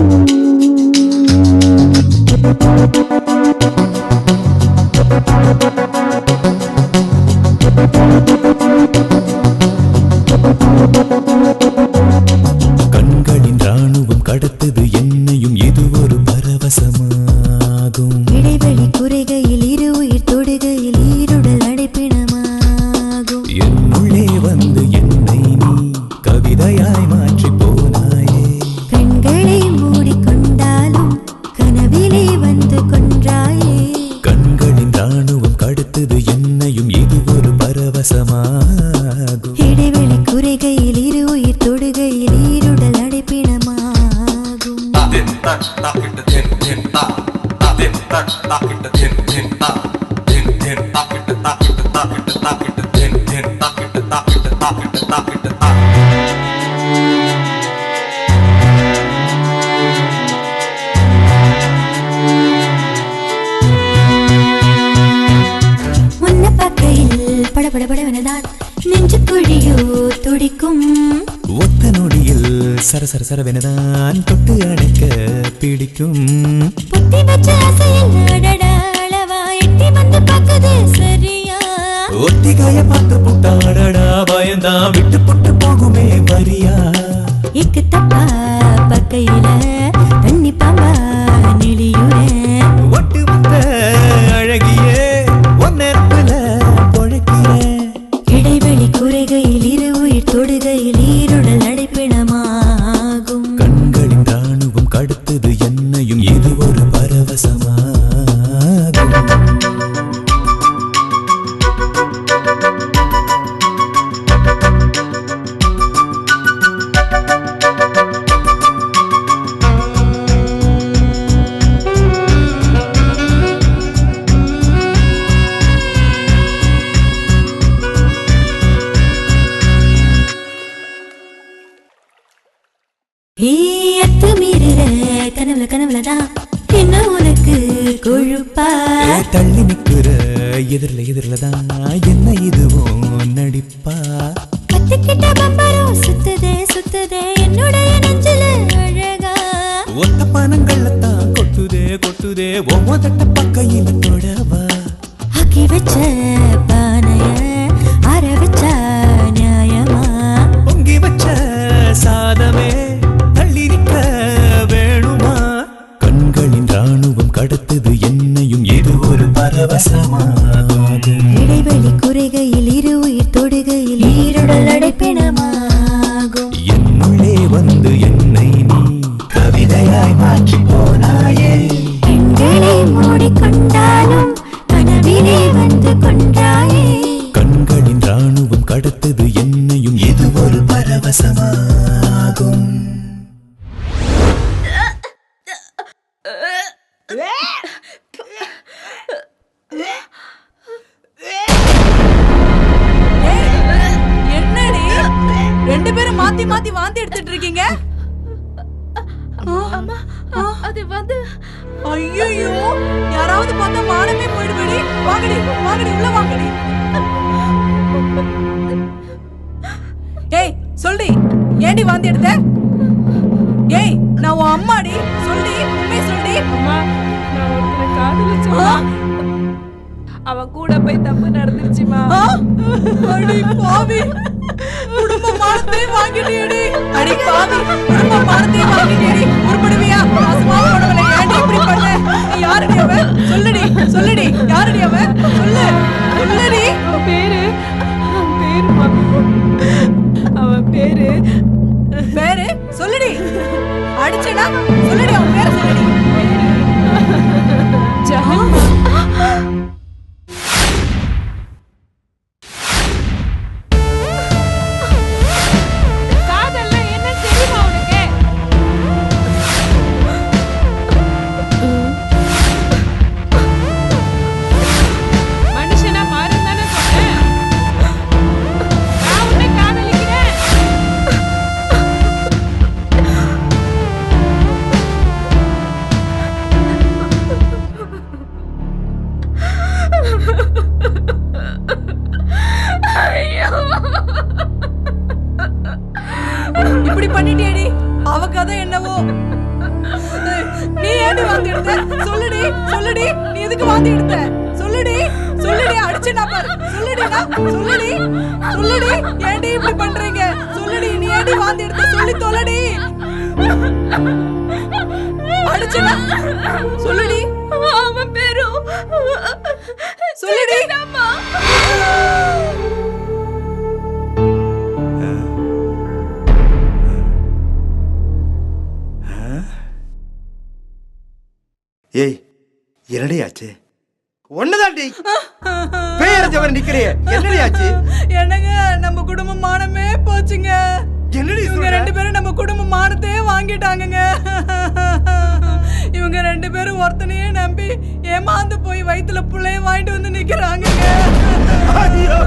Thank you. சர சர சரவெனதான் தொட்டு அணைக்க பிடிக்கும். புத்தி வச்ச ஒத்திகாய பார்த்து புட்டாடடா பயந்தா விட்டு புட்டு போகுமே பரியா இக்கு தப்பா பக்கையில തള്ളി மாத்தி மாத்தி வாந்தி எடுத்துட்டு இருக்கீங்க? அது வந்து ஐயோ யாராவது பார்த்தா மானமே போயிடுபடி வாங்கடி வாங்கடி உள்ள வாங்கடி. ஏய் சொல்லி ஏண்டி வாந்தி எடுத்த? ஏய் நான் உன் அம்மாடி சொல்லி உண்மையை சொல்லி அம்மா நான் கூட போய் தப்பு நடந்துருச்சுமா பாவி. மானத்தையே வாங்கிட்டேடி. அடி பாவி குடும்ப மானத்தையே வாங்கிட்டேடி. உருப்படுவியா? மாசமா போனவளை ஏன்டி இப்படி பண்ண? நீ யாருடி அவ? சொல்லுடி சொல்லுடி. யாருடைய அவ? வாந்தி எடுத்த. சொல்லுடி சொல்லுடி அடிச்சேனா பாரு. சொல்லுடிடா சொல்லுடி சொல்லுடி. ஏன்டி இப்படி பண்றீங்க? சொல்லுடி நீ ஏன்டி வாந்தி எடுத்த? சொல்லி தொலைடி. அடிச்சேனா சொல்லுடி. அவன் பேரும் சொல்லுடி. அம்மா ஏய் என்னடி ஆச்சு? ஒண்ணுதான்டி. பேரஞ்சவன் நிக்கிறிய என்னடி ஆச்சு என்னங்க நம்ம குடும்ப மானமே போச்சுங்க. என்னடி இவங்க? ரெண்டு பேரும் நம்ம குடும்ப மானத்தையே வாங்கிட்டாங்கங்க. இவங்க ரெண்டு பேரும் ஒருத்தனையே நம்பி ஏமாந்து போய் வயித்துல புள்ளைய வாங்கிட்டு வந்து ஐயோ.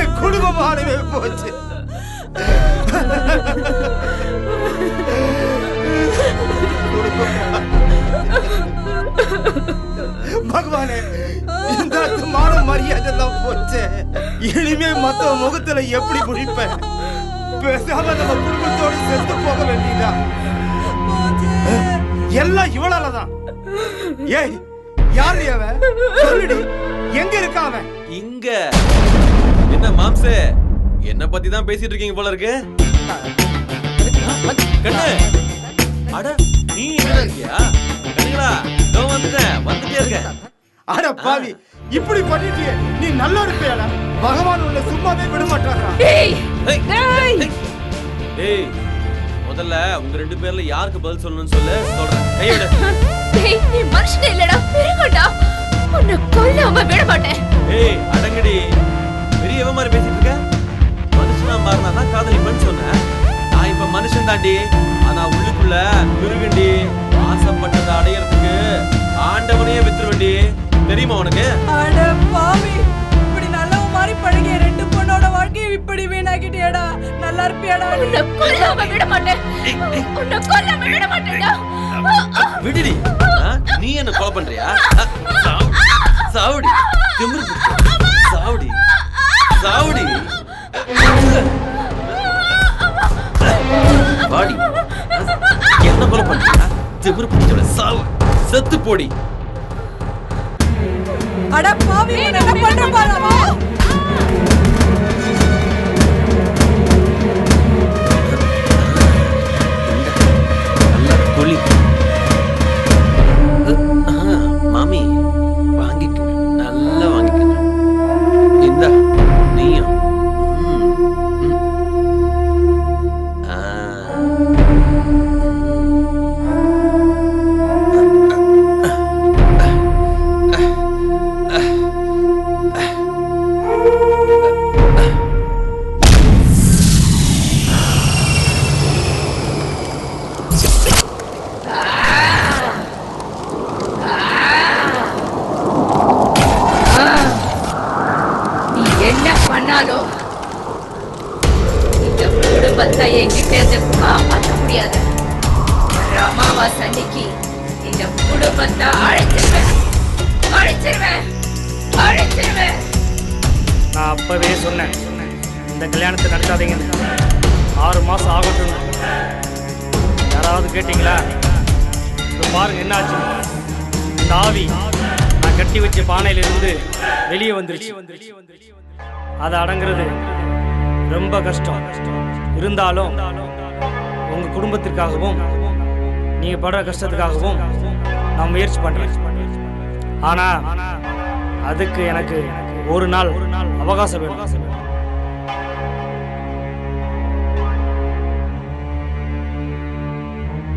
என் குடும்பமானவே போச்சு. போச்சு இனிமே மத்த முகத்துல எப்படி முடிப்பேன் பேசாம நம்ம குடும்பத்தோட செத்து போக வேண்டியதா. எல்லாம் இவளாலதான் ஏய் யாரு அவன் சொல்லுடி. எங்க இருக்கான் அவன் இங்க. என்ன மாம்சே? என்ன பத்தி தான் பேசிட்டு இருக்கீங்க போல இருக்கு. கண்ணு. அட நீ இங்க இருக்கியா? கண்ணுங்களா இதோ வந்துட்டேன். வந்துட்டே இருக்கேன். அட பாவி. இப்படி பண்ணிட்டியே நீ நல்லா இருப்பியாடா பகவான் உன்னை சும்மாவே விட மாட்டாரா? டேய் முதல்ல உங்க ரெண்டு பேர்ல யாருக்கு பதில் சொல்லணும்னு சொல்லு? சொல்றேன். கையோட. டேய் நீ மனுஷனே இல்லடா பெருங்கடா உன்னை கொல்லாம விட மாட்டேன். ஏய் அடங்கடி. பெரியவ மாதிரி பேசிட்டு இருக்க? மனுஷனா மாறினா காதலிப்பேன்னு சொன்னேன். நான் இப்ப மனுஷன் தாண்டி ஆனா உள்ளுக்குள்ள மிருகண்டி ஆசைப்பட்டதை அடையறதுக்கு ஆண்டவனையே வித்துருவண்டி. தெரியுமா உனக்கு? அட பாவி இப்படி நல்லவ மாதிரி பழகிய ரெண்டு பொண்ணோட வாழ்க்கையை இப்படி வீணாக்கிட்டியடா. நல்லா இருப்பியாடா நீ? உன்னை கொல்லாம விட மாட்டேன். உன்னை கொல்லாம விட மாட்டேன்டா. விடுடி? நீ என்ன கொலை பண்றியா? சாவுடி. திமிரு. சாவுடி. சாவுடி. வாடி. என்ன கொலை பண்றியா? திமிரு பிடிச்சவள சாவு. செத்து போடி. அட பாவி என்ன பண்ற கொலி மாமி. அழைச்சிருவேன். அழைச்சிருவேன். அழைச்சிருவேன். நான் அப்பவே சொன்னேன். இந்த கல்யாணத்தை நடத்தாதீங்கன்னு ஆறு மாசம் ஆகட்டும். யாராவது கேட்டிங்களா? இப்போ பாருங்க என்னாச்சு? இந்த ஆவி நான் கட்டி வச்ச பானையிலிருந்து வெளியே வந்துருச்சு. அதை அடங்குறது ரொம்ப கஷ்டம். இருந்தாலும் உங்க குடும்பத்திற்காகவும் நீங்க படுற கஷ்டத்துக்காகவும் நான் முயற்சி பண்றேன். ஆனா அதுக்கு எனக்கு ஒரு நாள் அவகாசம் வேணும்.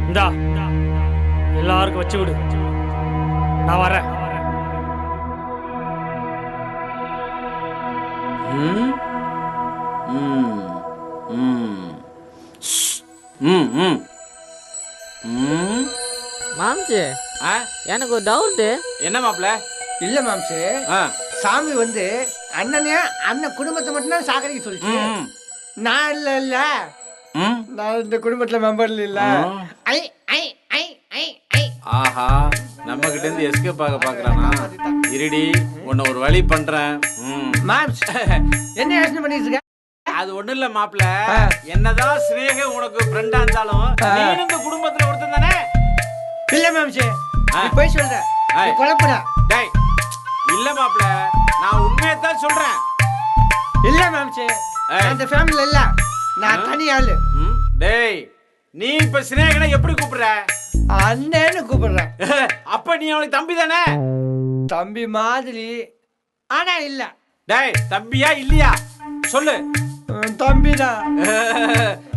இந்தா எல்லாருக்கும் வச்சு விடு. நான் வரேன். ம் ம் ம். ம் ம். மாம்சு. ஆ? எனக்கு ஒரு டவுட்டு என்ன மாப்ள இல்ல மாம்சு. ஆ. சாமி வந்து அண்ணனே அண்ணன் குடும்பத்தை மட்டும் தான் சாகரிக்க சொல்லிச்சு. ம் நான் இல்ல இல்ல. நான் இந்த குடும்பத்துல மெம்பர் இல்ல. ஐ ஐ ஐ ஐ ஐ. ஆஹா நம்ம கிட்ட இருந்து எஸ்கேப் ஆக பாக்குறானா? இருடி உன்னை ஒரு வழி பண்றேன். ம். மாம்ஸ் என்ன யோசனை பண்ணிட்டு இருக்க? அது ஒண்ணும் இல்ல மாப்ள என்னதான் சிநேக உனக்கு ஃப்ரெண்டா இருந்தாலும் நீ இந்த குடும்பத்துல ஒருத்தன் தானே? இல்ல இல்ல மாம்சே ஆ. நீ போய் சொல்ற. குழப்படா. டேய் இல்ல மாப்ள நான் உண்மையை தான் சொல்றேன். இல்ல மாம்சே ஏய். நான் இந்த ஃபேமிலில இல்ல. நான்? தனி ஆளு. டேய் நீ இப்ப சினேகனை எப்படி கூப்பிடுற? அண்ணன்னு கூப்பிடுறேன் அப்ப நீ அவனுக்கு தம்பி தானே? தம்பி மாதிரி ஆனா இல்ல. டேய் தம்பியா இல்லையா? சொல்லு. தம்பி தான்